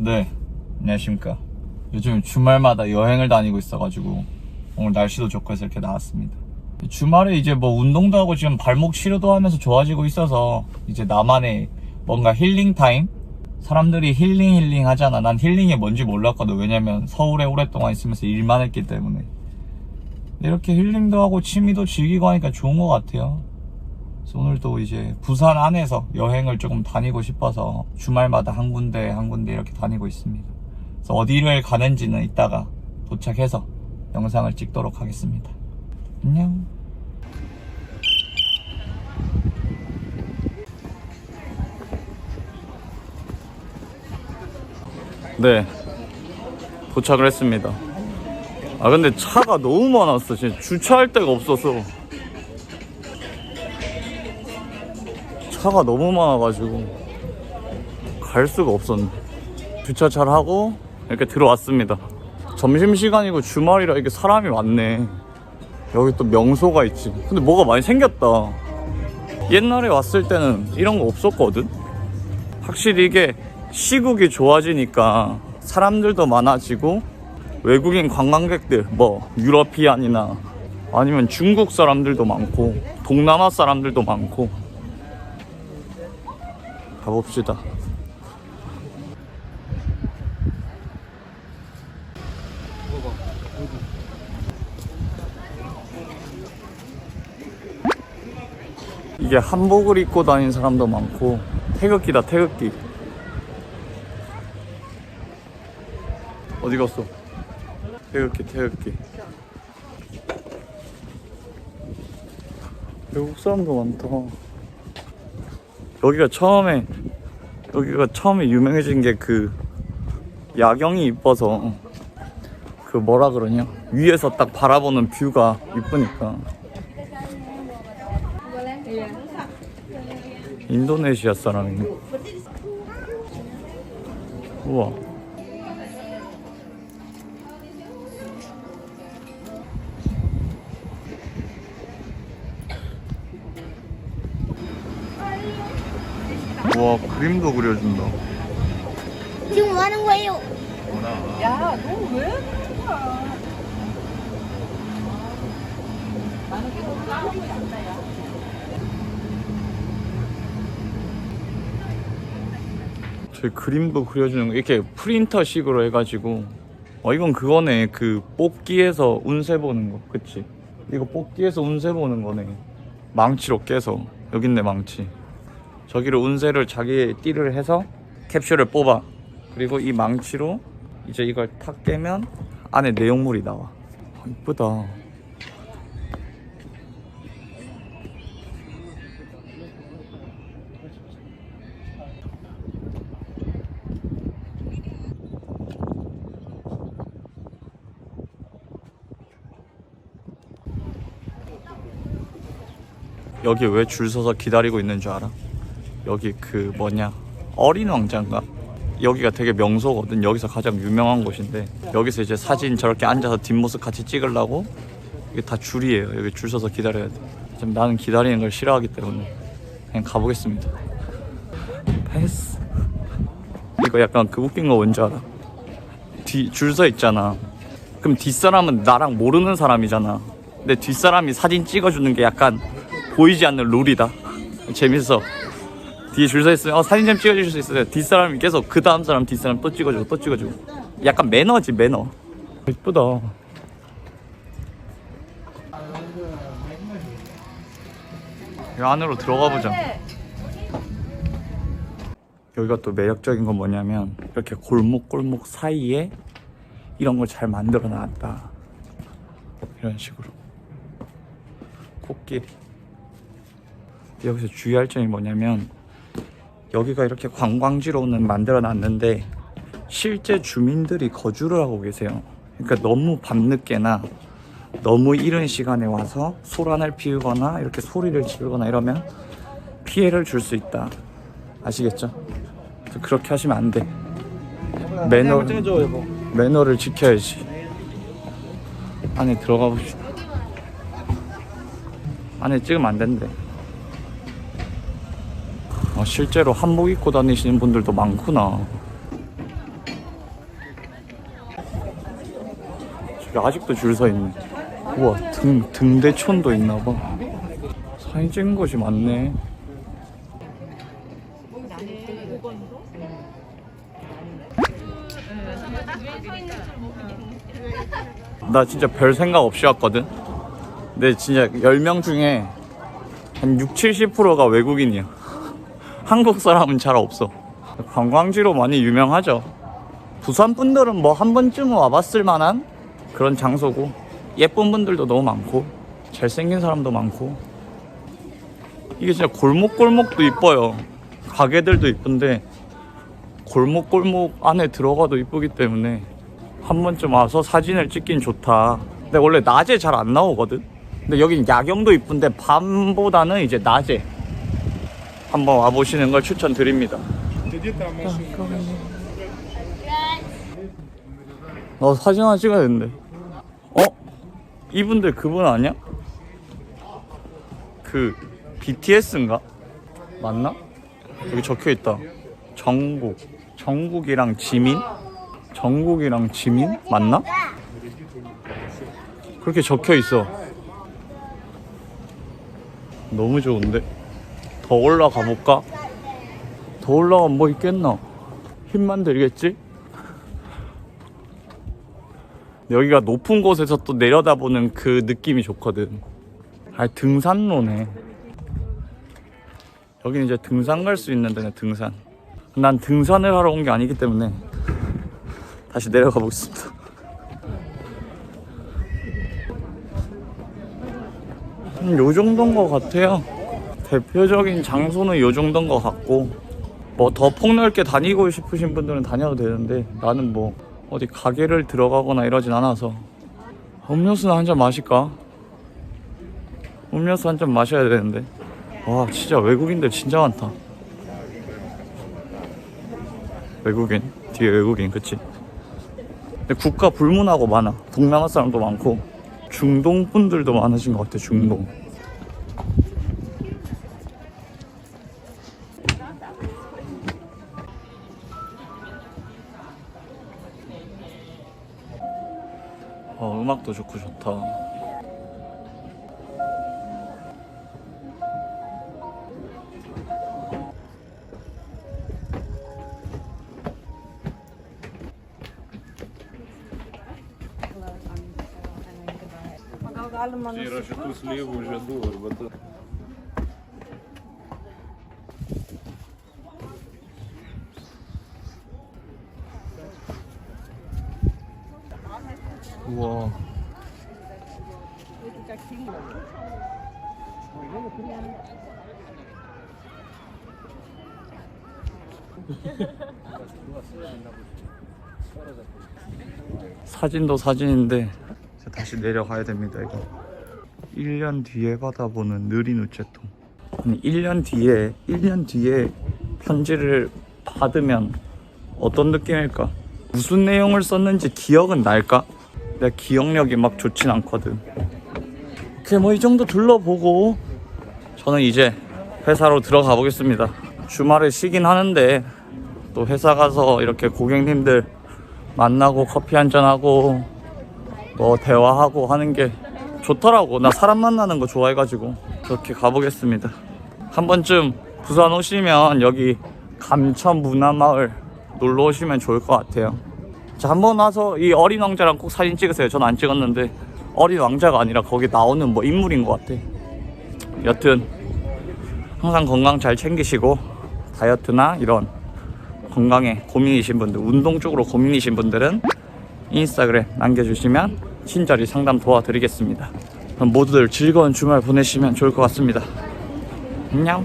네, 안녕하십니까. 요즘 주말마다 여행을 다니고 있어가지고 오늘 날씨도 좋고 해서 이렇게 나왔습니다. 주말에 이제 뭐 운동도 하고 지금 발목 치료도 하면서 좋아지고 있어서 이제 나만의 뭔가 힐링 타임? 사람들이 힐링 힐링 하잖아. 난 힐링이 뭔지 몰랐거든. 왜냐면 서울에 오랫동안 있으면서 일만 했기 때문에. 이렇게 힐링도 하고 취미도 즐기고 하니까 좋은 것 같아요. 오늘도 이제 부산 안에서 여행을 조금 다니고 싶어서 주말마다 한 군데 한 군데 이렇게 다니고 있습니다. 그래서 어디를 가는지는 이따가 도착해서 영상을 찍도록 하겠습니다. 안녕. 네. 도착을 했습니다. 아 근데 차가 너무 많았어. 진짜 주차할 데가 없어서. 차가 너무 많아가지고 갈 수가 없었네. 주차 잘 하고 이렇게 들어왔습니다. 점심 시간이고 주말이라 이렇게 사람이 많네. 여기 또 명소가 있지. 근데 뭐가 많이 생겼다. 옛날에 왔을 때는 이런 거 없었거든. 확실히 이게 시국이 좋아지니까 사람들도 많아지고 외국인 관광객들 뭐 유러피안이나 아니면 중국 사람들도 많고 동남아 사람들도 많고 가봅시다. 이게 한복을 입고 다니는 사람도 많고 태극기다 태극기 어디 갔어? 태극기 태극기 외국 사람도 많다 여기가 처음에 여기가 처음에 유명해진 게 그 야경이 이뻐서 그 뭐라 그러냐? 위에서 딱 바라보는 뷰가 이쁘니까. 인도네시아 사람이네. 우와 와 그림도 그려준다. 지금 뭐 하는 거예요? 야, 너 왜? 저희 그림도 그려주는 거 이렇게 프린터식으로 해가지고. 어 이건 그거네. 그 뽑기에서 운세 보는 거 그치? 이거 뽑기에서 운세 보는 거네. 망치로 깨서. 여기 있네 망치 저기를 운세를 자기의 띠를 해서 캡슐을 뽑아. 그리고 이 망치로 이제 이걸 탁 깨면 안에 내용물이 나와. 아, 이쁘다. 여기 왜 줄 서서 기다리고 있는 줄 알아? 여기 그 뭐냐 어린 왕자인가? 여기가 되게 명소거든 여기서 가장 유명한 곳인데 여기서 이제 사진 저렇게 앉아서 뒷모습 같이 찍으려고 이게 다 줄이에요 여기 줄 서서 기다려야 돼 지금 나는 기다리는 걸 싫어하기 때문에 그냥 가보겠습니다 패스 이거 약간 그 웃긴 거 뭔지 알아? 뒤줄 서 있잖아 그럼 뒷사람은 나랑 모르는 사람이잖아 근데 뒷사람이 사진 찍어주는 게 약간 보이지 않는 룰이다. 재밌어. 뒤에 줄 서 있으면 어, 사진 좀 찍어줄 수 있어요. 뒷사람이 계속 그 다음 사람 뒷사람 또 찍어주고 또 찍어주고. 약간 매너지 매너. 이쁘다. 이 안으로 들어가 보자. 여기가 또 매력적인 건 뭐냐면 이렇게 골목골목 사이에 이런 걸 잘 만들어 놨다. 이런 식으로. 코끼리. 여기서 주의할 점이 뭐냐면 여기가 이렇게 관광지로는 만들어 놨는데 실제 주민들이 거주를 하고 계세요. 그러니까 너무 밤늦게나 너무 이른 시간에 와서 소란을 피우거나 이렇게 소리를 지르거나 이러면 피해를 줄 수 있다. 아시겠죠? 그렇게 하시면 안 돼. 매너 매너를 지켜야지. 안에 들어가 봅시다. 안에 찍으면 안 된대. 아, 실제로 한복 입고 다니시는 분들도 많구나. 저기 아직도 줄 서 있네. 우와 등, 등대촌도 있나봐. 사진 찍은 곳이 많네. 나 진짜 별 생각 없이 왔거든? 근데 진짜 10명 중에 한 6, 70%가 외국인이야. 한국 사람은 잘 없어. 관광지로 많이 유명하죠. 부산 분들은 뭐 한 번쯤은 와봤을 만한 그런 장소고 예쁜 분들도 너무 많고 잘생긴 사람도 많고 이게 진짜 골목골목도 이뻐요. 가게들도 이쁜데 골목골목 안에 들어가도 이쁘기 때문에 한 번쯤 와서 사진을 찍긴 좋다. 근데 원래 낮에 잘 안 나오거든. 근데 여긴 야경도 이쁜데 밤보다는 이제 낮에 한번 와보시는 걸 추천드립니다. 어 사진 하나 찍어야 되는데. 어? 이분들 그분 아니야? 그 BTS인가? 맞나? 여기 적혀 있다. 정국. 정국이랑 지민? 정국이랑 지민? 맞나? 그렇게 적혀 있어. 너무 좋은데? 더 올라가 볼까? 더 올라가면 뭐 있겠나? 힘만 들겠지? 여기가 높은 곳에서 또 내려다보는 그 느낌이 좋거든. 아, 등산로네. 여기는 이제 등산 갈 수 있는 데네, 등산. 난 등산을 하러 온 게 아니기 때문에 다시 내려가 보겠습니다. 음, 요 정도인 것 같아요. 대표적인 장소는 요 정도인 것 같고, 뭐 더 폭넓게 다니고 싶으신 분들은 다녀도 되는데, 나는 뭐 어디 가게를 들어가거나 이러진 않아서, 음료수나 한 잔 마실까? 음료수 한 잔 마셔야 되는데. 와, 진짜 외국인들 진짜 많다. 외국인, 뒤에 외국인, 그치? 근데 국가 불문하고 많아. 동남아 사람도 많고, 중동 분들도 많으신 것 같아, 중동. 음악도 좋고 좋다 Tiră și tu slivul, jadul, bătăi. 우와. 사진도 사진인데 다시 내려가야 됩니다 이거 1년 뒤에 받아보는 느린 우체통 아니 1년 뒤에 1년 뒤에 편지를 받으면 어떤 느낌일까? 무슨 내용을 썼는지 기억은 날까? 내 기억력이 막 좋진 않거든. 오케이 뭐이 정도 둘러보고 저는 이제 회사로 들어가 보겠습니다. 주말에 쉬긴 하는데 또 회사 가서 이렇게 고객님들 만나고 커피 한잔 하고 뭐 대화하고 하는 게 좋더라고. 나 사람 만나는 거 좋아해가지고 그렇게 가보겠습니다. 한 번쯤 부산 오시면 여기 감천 문화마을 놀러 오시면 좋을 것 같아요. 자, 한 번 와서 이 어린 왕자랑 꼭 사진 찍으세요. 전 안 찍었는데 어린 왕자가 아니라 거기 나오는 뭐 인물인 것 같아. 여튼 항상 건강 잘 챙기시고 다이어트나 이런 건강에 고민이신 분들, 운동 쪽으로 고민이신 분들은 인스타그램 남겨주시면 친절히 상담 도와드리겠습니다. 모두들 즐거운 주말 보내시면 좋을 것 같습니다. 안녕.